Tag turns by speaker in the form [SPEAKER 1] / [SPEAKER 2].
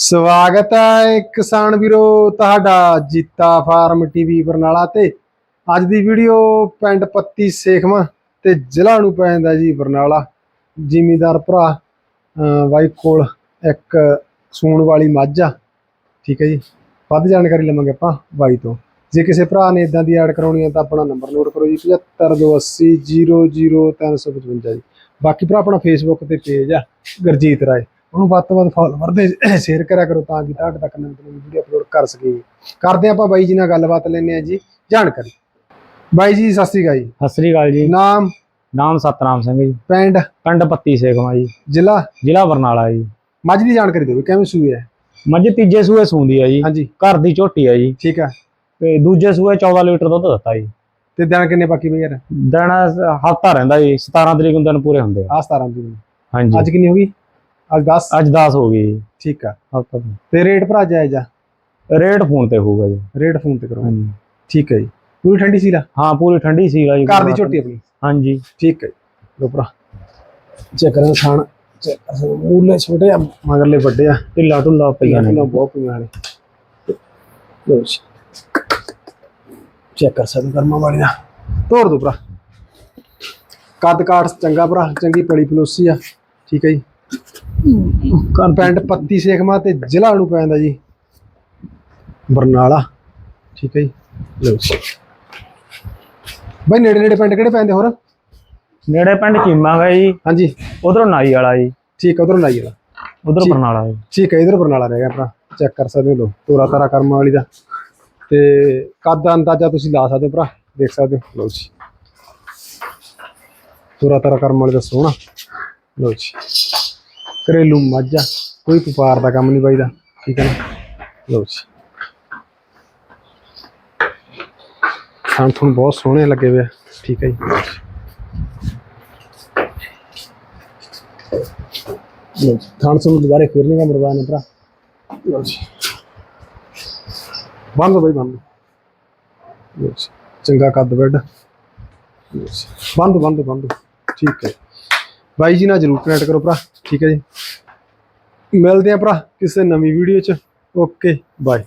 [SPEAKER 1] ਸਵਾਗਤ ਹੈ ਕਿਸਾਨ ਵੀਰੋ ਤੁਹਾਡਾ ਜੀਤਾ ਫਾਰਮ ਟੀਵੀ ਬਰਨਾਲਾ ਤੇ। ਅੱਜ ਦੀ ਵੀਡੀਓ ਪਿੰਡ ਪੱਤੀ ਸੇਖਵਾਂ ਤੇ ਜ਼ਿਲ੍ਹਾ ਨੂੰ ਪੈਂਦਾ ਜੀ ਬਰਨਾਲਾ। ਜ਼ਿਮੀਦਾਰ ਭਰਾ, ਅਹ ਬਾਈ ਕੋਲ ਇੱਕ ਸੂਣ ਵਾਲੀ ਮੱਝ ਆ। ਠੀਕ ਹੈ ਜੀ। ਵੱਧ ਜਾਣਕਾਰੀ ਲਵਾਂਗੇ ਆਪਾਂ ਬਾਈ ਤੋਂ। ਜੇ ਕਿਸੇ ਭਰਾ ਨੇ ਇਦਾਂ ਦੀ ਐਡ ਕਰਾਉਣੀ ਹੈ ਤਾਂ ਆਪਣਾ ਨੰਬਰ ਨੋਟ ਕਰੋ ਜੀ 7528000355 ਜੀ। ਬਾਕੀ ਭਰਾ ਆਪਣਾ ਫੇਸਬੁੱਕ ਤੇ ਪੇਜ ਆ, ਗੁਰਜੀਤ ਰਾਏ। ਉਹਨੂੰ ਵੱਧ ਤੋਂ ਵੱਧ ਫਾਲੋਵਰ ਦੇ ਸ਼ੇਅਰ ਕਰਿਆ ਕਰੋ ਤਾਂ ਕਿ ਤੁਹਾਡੇ ਤੱਕ ਨਵੀਂ ਨਵੀਂ ਵੀਡੀਓ ਅਪਲੋਡ ਕਰ ਸਕੀਏ। ਕਰਦੇ ਆਪਾਂ ਬਾਈ ਜੀ ਨਾਲ ਗੱਲਬਾਤ ਲੈਣੇ ਆ ਜੀ ਜਾਣਕਾਰੀ। ਬਾਈ ਜੀ ਸਤਿ ਸ੍ਰੀ ਅਕਾਲ ਜੀ।
[SPEAKER 2] ਸਤਿ ਸ੍ਰੀ ਅਕਾਲ ਜੀ।
[SPEAKER 1] ਨਾਮ?
[SPEAKER 2] ਨਾਮ ਸਤਨਾਮ ਸਿੰਘ ਜੀ।
[SPEAKER 1] ਪਿੰਡ?
[SPEAKER 2] ਪਿੰਡ ਪੱਤੀ ਸੇਖਵਾਂ ਜੀ।
[SPEAKER 1] ਜ਼ਿਲ੍ਹਾ?
[SPEAKER 2] ਜ਼ਿਲ੍ਹਾ ਬਰਨਾਲਾ ਜੀ।
[SPEAKER 1] ਮੱਝ ਦੀ ਜਾਣਕਾਰੀ ਦਿਓ ਕਿਵੇਂ ਸੂਈ ਹੈ।
[SPEAKER 2] ਮੱਝ ਤੀਜੇ ਸੂਏ ਸੂੰਦੀ ਆ ਜੀ।
[SPEAKER 1] ਹਾਂਜੀ।
[SPEAKER 2] ਘਰ ਦੀ ਝੋਟੀ ਆ ਜੀ।
[SPEAKER 1] ਠੀਕ ਹੈ
[SPEAKER 2] ਤੇ ਦੂਜੇ ਸੂਏ 14 ਲੀਟਰ ਦੁੱਧ ਦਿੱਤਾ ਜੀ।
[SPEAKER 1] ਤੇ ਦਿਨ ਕਿੰਨੇ ਬਾਕੀ ਬਈ ਯਾਰ?
[SPEAKER 2] ਦਿਨ ਹਫਤਾ ਰਹਿੰਦਾ ਜੀ। 17 ਤਰੀਕ ਨੂੰ ਦਿਨ ਪੂਰੇ ਹੁੰਦੇ ਆ।
[SPEAKER 1] ਆ 17 ਦੀ
[SPEAKER 2] ਹਾਂਜੀ।
[SPEAKER 1] ਅੱਜ ਕਿੰਨੀ ਹੋ ਗਈ? ਅੱਜ 10
[SPEAKER 2] ਅੱਜ 10 ਹੋ ਗਈ ਜੀ।
[SPEAKER 1] ਠੀਕ ਆ।
[SPEAKER 2] ਹਫਤਾ
[SPEAKER 1] ਤੇ ਰੇਟ ਭਰਾ ਜਾਇਜ਼ ਆ
[SPEAKER 2] ਰੇਟ ਫੋਨ ਤੇ ਹੋਊਗਾ ਜੀ।
[SPEAKER 1] ਰੇਟ ਫੋਨ ਤੇ ਕਰੋ।
[SPEAKER 2] ਹਾਂਜੀ।
[SPEAKER 1] ਠੀਕ ਹੈ ਜੀ। ਪੂਰੀ ਠੰਡੀ ਸੀ ਲਾ
[SPEAKER 2] ਹਾਂ ਪੂਰੀ ਠੰਡੀ ਸੀਗਾ ਜੀ।
[SPEAKER 1] ਘਰ ਦੀ ਝੋਟੀ ਆਪਣੀ?
[SPEAKER 2] ਹਾਂਜੀ।
[SPEAKER 1] ਠੀਕ ਹੈ ਲੋ ਭਰਾ। ਚੈੱਕ ਕਰਾਂ ਖਾਣ। ਚੈੱਕ ਮੂਲੇ ਛੋਟੇ ਆ ਮਗਰਲੇ ਵੱਡੇ ਆ।
[SPEAKER 2] ਢਿੱਲਾ ਢੁੱਲਾ ਪਈਆਂ ਨੇ।
[SPEAKER 1] ਬਹੁਤ ਪਈਆਂ ਨੇ। ਲੋ ਚੈੱਕ ਕਰ ਸਕਦੇ ਕਰਮਾ ਵਾਲੀਆਂ। ਤੋੜ ਦੋ ਭਰਾ। ਕੱਦ ਕਾਠ ਚੰਗਾ ਭਰਾ ਚੰਗੀ ਪਲੀ ਪਲੋਸੀ ਆ। ਠੀਕ ਹੈ ਜੀ। ਪਿੰਡ ਪੱਤੀ ਸੇਖਮਾ ਤੇ ਜ਼ਿਲ੍ਹਾ ਨੂੰ ਪੈਂਦਾ ਜੀ। ਬਰਨਾਲਾ। ਠੀਕ ਹੈ ਜੀ। ਲਓ ਜੀ। ਬਈ ਨੇੜੇ ਨੇੜੇ ਪਿੰਡ ਕਿਹੜੇ ਪੈਂਦੇ ਹੋਰ?
[SPEAKER 2] ਨੇੜੇ ਪਿੰਡ ਚੀਮਾਂਗਾ ਜੀ।
[SPEAKER 1] ਹਾਂਜੀ।
[SPEAKER 2] ਉਧਰੋਂ ਨਾਈ ਵਾਲਾ ਜੀ।
[SPEAKER 1] ਠੀਕ ਹੈ ਉਧਰੋਂ ਲਾਈ ਜਰਾ
[SPEAKER 2] ਉਧਰ। ਬਰਨਾਲਾ ਜੀ।
[SPEAKER 1] ਠੀਕ ਹੈ ਇਧਰ ਬਰਨਾਲਾ ਰਹਿ ਗਿਆ ਭਰਾ। ਚੈੱਕ ਕਰ ਸਕਦੇ ਹੋ ਲੋ ਤੋਰਾ ਤਾਰਾ ਕਰਮਾ ਵਾਲੀ ਦਾ। ਤੇ ਕੱਦ ਦਾ ਅੰਦਾਜ਼ਾ ਤੁਸੀਂ ਲਾ ਸਕਦੇ ਹੋ ਭਰਾ। ਦੇਖ ਸਕਦੇ ਹੋ। ਲਓ ਜੀ। ਤੋਰਾ ਤਾਰਾ ਕਰਮ ਵਾਲੀ ਦਾ ਸੋਹਣਾ। ਲਓ ਜੀ। ਘਰੇਲੂ ਮੱਝ ਆ, ਕੋਈ ਵਪਾਰ ਦਾ ਕੰਮ ਨਹੀਂ ਬਾਈ ਦਾ ਠੀਕ ਹੈ ਨਾ? ਲਓ ਜੀ। ਖਾਣ ਤੁਹਾਨੂੰ ਬਹੁਤ ਸੋਹਣੇ ਲੱਗੇ ਹੋਏ ਆ, ਠੀਕ ਹੈ ਜੀ। ਲਓ ਜੀ ਤੁਹਾਨੂੰ ਦੁਬਾਰੇ ਫੇਰਨੇ ਦਾ ਮਰਵਾ ਨੇ ਭਰਾ। ਲਓ ਜੀ। ਬੰਦ ਬਈ, ਬੰਦ। ਲਓ ਜੀ, ਚੰਗਾ ਕੱਦ ਬੈੱਡ। ਲਓ ਜੀ, ਬੰਦ ਬੰਦ ਬੰਦ। ਠੀਕ ਹੈ। ਬਾਈ ਜੀ ਨਾਲ ਜਰੂਰ ਕਨੈਕਟ ਕਰੋ ਭਰਾ, ਠੀਕ ਹੈ ਜੀ। ਮਿਲਦੇ ਆ ਭਰਾ ਕਿਸੇ ਨਵੀਂ ਵੀਡੀਓ ਚ। Okay bye